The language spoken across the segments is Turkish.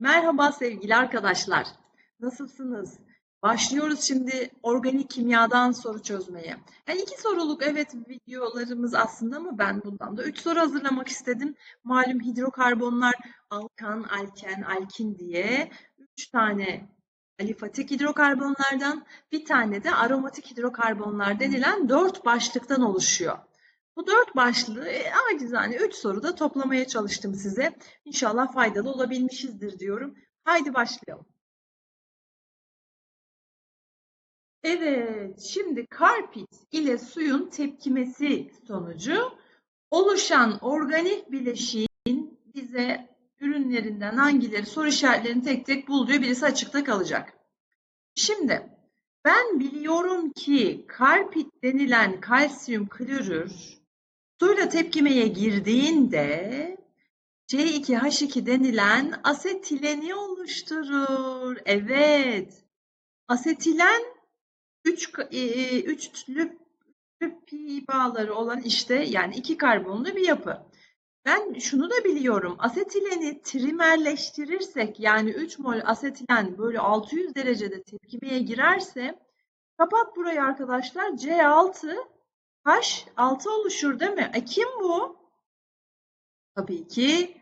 Merhaba sevgili arkadaşlar. Nasılsınız? Başlıyoruz şimdi organik kimyadan soru çözmeye. Yani iki soruluk evet videolarımız aslında ama ben bundan da üç soru hazırlamak istedim. Malum hidrokarbonlar alkan, alken, alkin diye üç tane alifatik hidrokarbonlardan bir tane de aromatik hidrokarbonlar denilen dört başlıktan oluşuyor. Bu dört başlığı e, acizane üç soruda toplamaya çalıştım size. İnşallah faydalı olabilmişizdir diyorum. Haydi başlayalım. Evet, şimdi karpit ile suyun tepkimesi sonucu oluşan organik bileşiğin bize ürünlerinden hangileri soru işaretlerini tek tek bul diyor. Birisi açıkta kalacak. Şimdi ben biliyorum ki karpit denilen kalsiyum klorür suyla tepkimeye girdiğinde C2H2 denilen asetileni oluşturur. Evet. Asetilen üç, e, üçlü pi bağları olan işte yani iki karbonlu bir yapı. Ben şunu da biliyorum. Asetileni trimerleştirirsek yani 3 mol asetilen böyle 600 derecede tepkimeye girerse kapat burayı arkadaşlar. C6 H6 oluşur değil mi? E kim bu? Tabii ki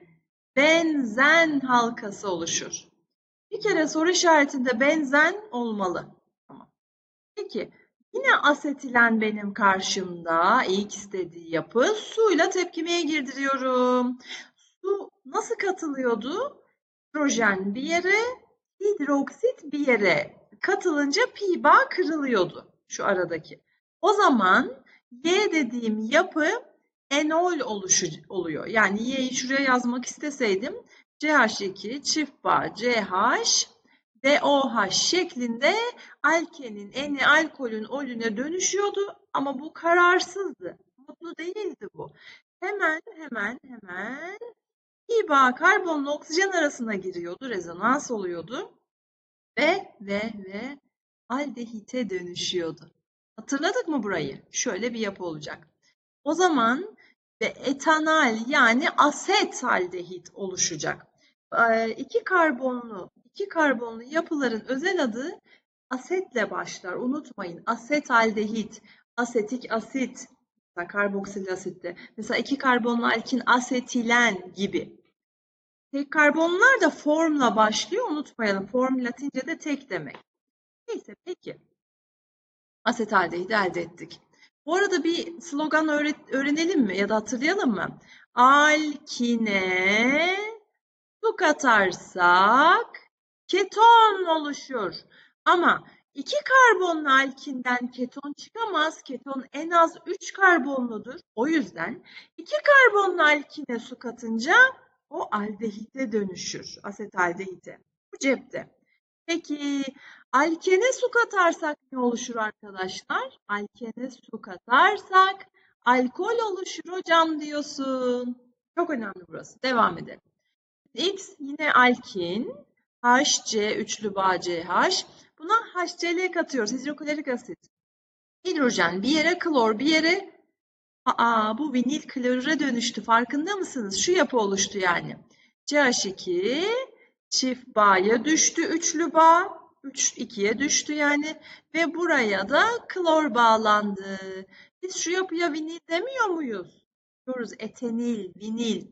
benzen halkası oluşur. Bir kere soru işaretinde benzen olmalı. Peki yine asetilen benim karşımda ilk istediği yapı suyla tepkimeye girdiriyorum. Su nasıl katılıyordu? Hidrojen bir yere, hidroksit bir yere katılınca pi bağ kırılıyordu şu aradaki. O zaman Y dediğim yapı enol oluşu oluyor. Yani Y'yi şuraya yazmak isteseydim CH2 çift bağ CH DOH şeklinde alkenin eni alkolün olüne dönüşüyordu ama bu kararsızdı. Mutlu değildi bu. Hemen hemen hemen bir bağ karbonla oksijen arasına giriyordu, rezonans oluyordu ve ve ve aldehite dönüşüyordu. Hatırladık mı burayı? Şöyle bir yapı olacak. O zaman ve etanal yani asetaldehit oluşacak. Ee, iki karbonlu iki karbonlu yapıların özel adı asetle başlar. Unutmayın. Asetaldehit, asetik asit, mesela karboksil asitte. Mesela iki karbonlu alkin asetilen gibi. Tek karbonlar da formla başlıyor. Unutmayalım. Form Latince'de tek demek. Neyse peki asetaldehidi elde ettik. Bu arada bir slogan öğrenelim mi ya da hatırlayalım mı? Alkine su katarsak keton oluşur. Ama iki karbonlu alkinden keton çıkamaz. Keton en az 3 karbonludur. O yüzden iki karbonlu alkine su katınca o aldehite dönüşür. Asetaldehite. Bu cepte. Peki alkene su katarsak ne oluşur arkadaşlar? Alkene su katarsak alkol oluşur hocam diyorsun. Çok önemli burası. Devam edelim. X yine alkin. HC üçlü bağ CH. Buna HCl katıyoruz. Hidroklorik asit. Hidrojen bir yere, klor bir yere. Aa bu vinil klorüre dönüştü. Farkında mısınız? Şu yapı oluştu yani. CH2 çift bağa düştü üçlü bağ. 3 2'ye düştü yani ve buraya da klor bağlandı. Biz şu yapıya vinil demiyor muyuz? Diyoruz etenil, vinil.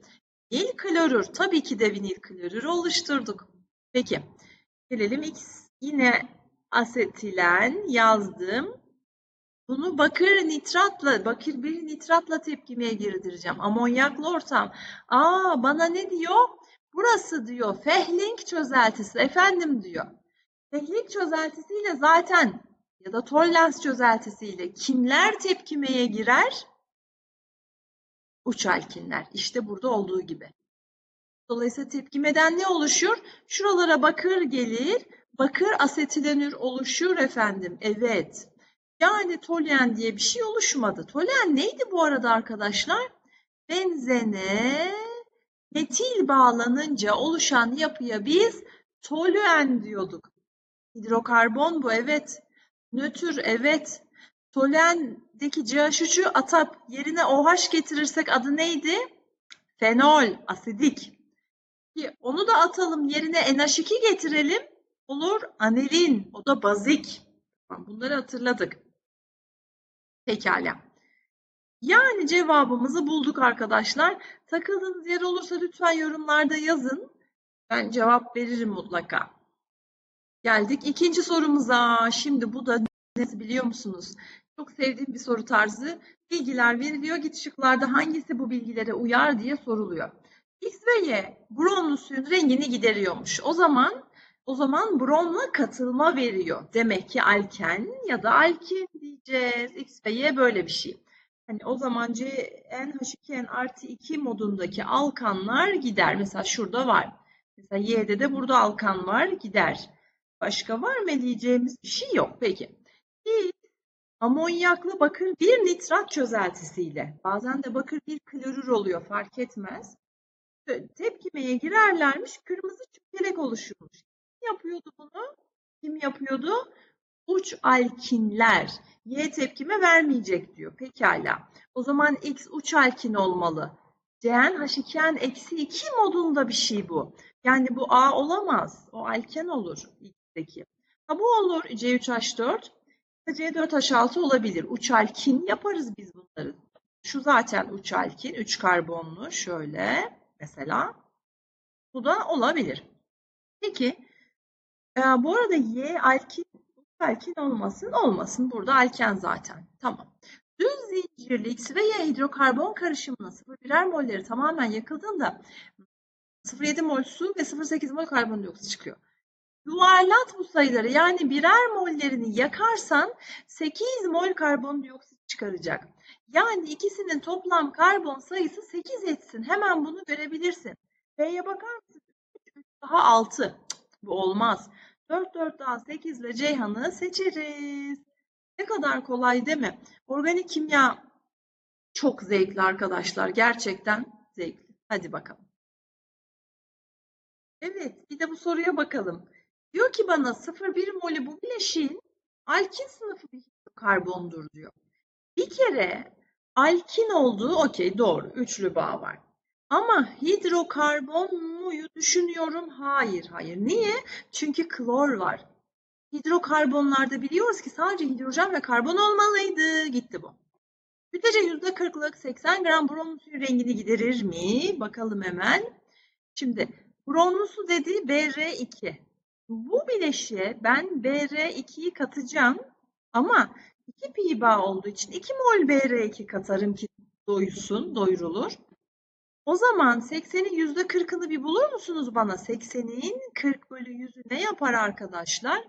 Vinil klorür. Tabii ki de vinil klorür oluşturduk. Peki. Gelelim X yine asetilen yazdım. Bunu bakır nitratla, bakır bir nitratla tepkimeye girdireceğim. Amonyaklı ortam. Aa bana ne diyor? Burası diyor Fehling çözeltisi. Efendim diyor. Fehling çözeltisiyle zaten ya da Tollens çözeltisiyle kimler tepkimeye girer? Uç alkinler. İşte burada olduğu gibi. Dolayısıyla tepkimeden ne oluşur? Şuralara bakır gelir. Bakır asetilenür oluşur efendim. Evet. Yani toluen diye bir şey oluşmadı. Toluen neydi bu arada arkadaşlar? Benzene metil bağlanınca oluşan yapıya biz toluen diyorduk. Hidrokarbon bu evet. Nötr evet. Toluendeki CH3'ü atıp yerine OH getirirsek adı neydi? Fenol, asidik. Onu da atalım yerine NH2 getirelim. Olur anilin. O da bazik. Bunları hatırladık. Pekala. Yani cevabımızı bulduk arkadaşlar. Takıldığınız yer olursa lütfen yorumlarda yazın. Ben cevap veririm mutlaka. Geldik ikinci sorumuza. Şimdi bu da ne biliyor musunuz? Çok sevdiğim bir soru tarzı. Bilgiler veriliyor. Git şıklarda hangisi bu bilgilere uyar diye soruluyor. X ve Y bromlu suyun rengini gideriyormuş. O zaman o zaman bromla katılma veriyor. Demek ki alken ya da alkin diyeceğiz. X ve Y böyle bir şey. Hani o zaman CnH2n artı 2 modundaki alkanlar gider. Mesela şurada var. Mesela Y'de de burada alkan var gider. Başka var mı diyeceğimiz bir şey yok. Peki. Biz amonyaklı bakır bir nitrat çözeltisiyle bazen de bakır bir klorür oluyor fark etmez. Tepkimeye girerlermiş kırmızı çökelek oluşurmuş. Kim yapıyordu bunu? Kim yapıyordu? Uç alkinler. Y tepkime vermeyecek diyor. Pekala. O zaman X uç alkin olmalı. CnH2n eksi 2 modunda bir şey bu. Yani bu A olamaz. O alken olur X'teki. Ha bu olur C3H4. C4H6 olabilir. Uç alkin yaparız biz bunları. Şu zaten uç alkin. 3 karbonlu. Şöyle mesela. Bu da olabilir. Peki. e, bu arada Y alkin alkin olmasın. Olmasın. Burada alken zaten. Tamam. Düz zincirli X ve Y hidrokarbon karışımına 0,1'er molleri tamamen yakıldığında 0,7 mol su ve 0,8 mol karbondioksit çıkıyor. Yuvarlat bu sayıları yani birer mollerini yakarsan 8 mol karbondioksit çıkaracak. Yani ikisinin toplam karbon sayısı 8 etsin. Hemen bunu görebilirsin. B'ye bakar mısın? 3, 3 daha 6. Cık, bu olmaz. 4, 4 daha 8 ile Ceyhan'ı seçeriz. Ne kadar kolay değil mi? Organik kimya çok zevkli arkadaşlar. Gerçekten zevkli. Hadi bakalım. Evet, bir de bu soruya bakalım. Diyor ki bana 0,1 molü bu bileşiğin alkin sınıfı bir karbondur diyor. Bir kere alkin olduğu okey doğru. Üçlü bağ var. Ama hidrokarbon muyu düşünüyorum. Hayır, hayır. Niye? Çünkü klor var. Hidrokarbonlarda biliyoruz ki sadece hidrojen ve karbon olmalıydı. Gitti bu. Kütlece %40'lık 80 gram bromlu suyun rengini giderir mi? Bakalım hemen. Şimdi bromlu su dediği BR2. Bu bileşiğe ben BR2'yi katacağım ama 2 pi bağ olduğu için 2 mol BR2 katarım ki doysun, doyurulur. O zaman 80'in %40'ını bir bulur musunuz bana? 80'in 40 bölü 100'ü ne yapar arkadaşlar?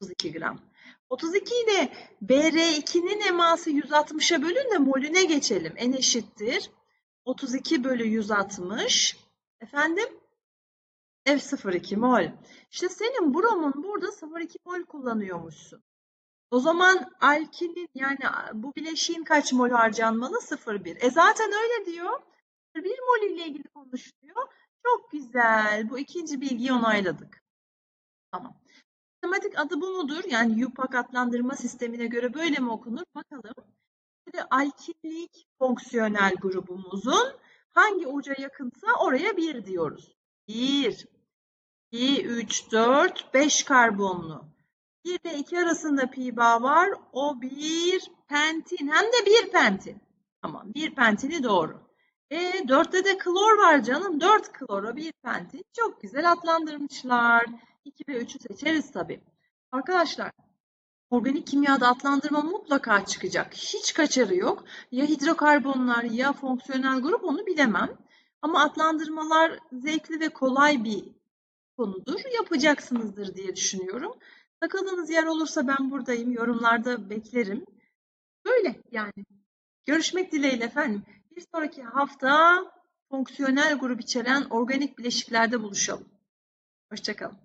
32 gram. 32 ile BR2'nin eması 160'a bölün de molüne geçelim. N eşittir. 32 bölü 160. Efendim? F02 mol. İşte senin bromun burada 0,2 mol kullanıyormuşsun. O zaman alkinin yani bu bileşiğin kaç mol harcanmalı? 0,1. E zaten öyle diyor. 1 mol ile ilgili konuşuyor. Çok güzel. Bu ikinci bilgiyi onayladık. Tamam. Sistematik adı bu mudur? Yani yupak adlandırma sistemine göre böyle mi okunur? Bakalım. Şimdi alkinlik fonksiyonel grubumuzun hangi uca yakınsa oraya 1 diyoruz. 1, 2, 3, 4, 5 karbonlu. 1 ile 2 arasında pi bağ var. O bir pentin. Hem de bir pentin. Tamam. Bir pentini doğru. E 4'te de klor var canım. 4 klora bir pentin. Çok güzel adlandırmışlar. 2 ve 3'ü seçeriz tabii. Arkadaşlar organik kimyada adlandırma mutlaka çıkacak. Hiç kaçarı yok. Ya hidrokarbonlar ya fonksiyonel grup onu bilemem. Ama adlandırmalar zevkli ve kolay bir konudur. Yapacaksınızdır diye düşünüyorum. Takıldığınız yer olursa ben buradayım. Yorumlarda beklerim. Böyle yani. Görüşmek dileğiyle efendim. Bir sonraki hafta fonksiyonel grup içeren organik bileşiklerde buluşalım. Hoşçakalın.